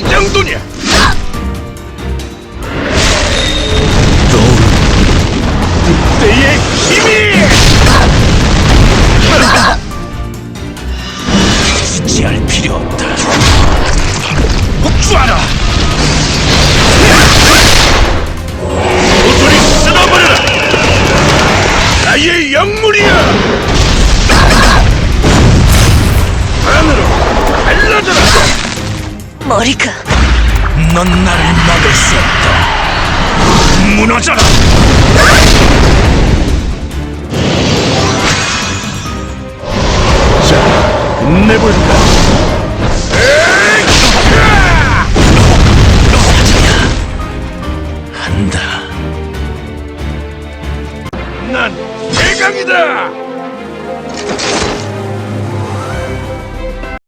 영물이야. 때의 힘이! 머리가 넌 나를 막을 수 없다. 무너져라! 자, 끝내볼까? 한다. 난 대강이다!